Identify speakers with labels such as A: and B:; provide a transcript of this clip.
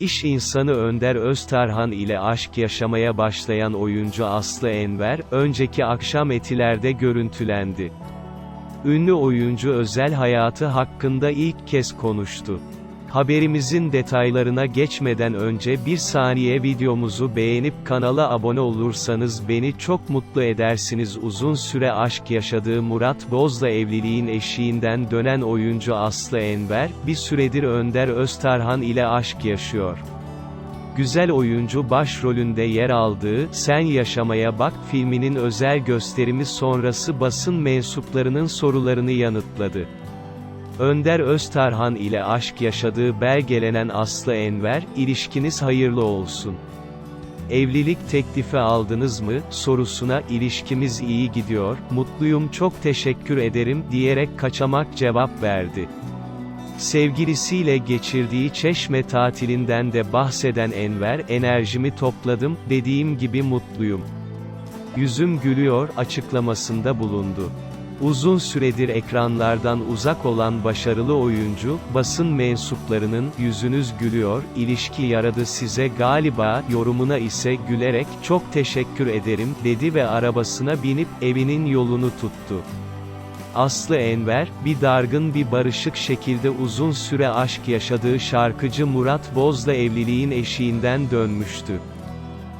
A: İş insanı Önder Öztarhan ile aşk yaşamaya başlayan oyuncu Aslı Enver, önceki akşam etilerde görüntülendi. Ünlü oyuncu özel hayatı hakkında ilk kez konuştu. Haberimizin detaylarına geçmeden önce bir saniye videomuzu beğenip kanala abone olursanız beni çok mutlu edersiniz. Uzun süre aşk yaşadığı Murat Boz'la evliliğin eşiğinden dönen oyuncu Aslı Enver, bir süredir Önder Öztarhan ile aşk yaşıyor. Güzel oyuncu başrolünde yer aldığı Sen Yaşamaya Bak filminin özel gösterimi sonrası basın mensuplarının sorularını yanıtladı. Önder Öztarhan ile aşk yaşadığı belgelenen Aslı Enver, ilişkiniz hayırlı olsun. Evlilik teklifi aldınız mı, sorusuna ilişkimiz iyi gidiyor, mutluyum çok teşekkür ederim diyerek kaçamak cevap verdi. Sevgilisiyle geçirdiği çeşme tatilinden de bahseden Enver, enerjimi topladım, dediğim gibi mutluyum. Yüzüm gülüyor açıklamasında bulundu. Uzun süredir ekranlardan uzak olan başarılı oyuncu, basın mensuplarının "yüzünüz gülüyor, ilişki yaradı size galiba" yorumuna ise gülerek "çok teşekkür ederim" dedi ve arabasına binip evinin yolunu tuttu. Aslı Enver, bir dargın bir barışık şekilde uzun süre aşk yaşadığı şarkıcı Murat Boz'la evliliğin eşiğinden dönmüştü.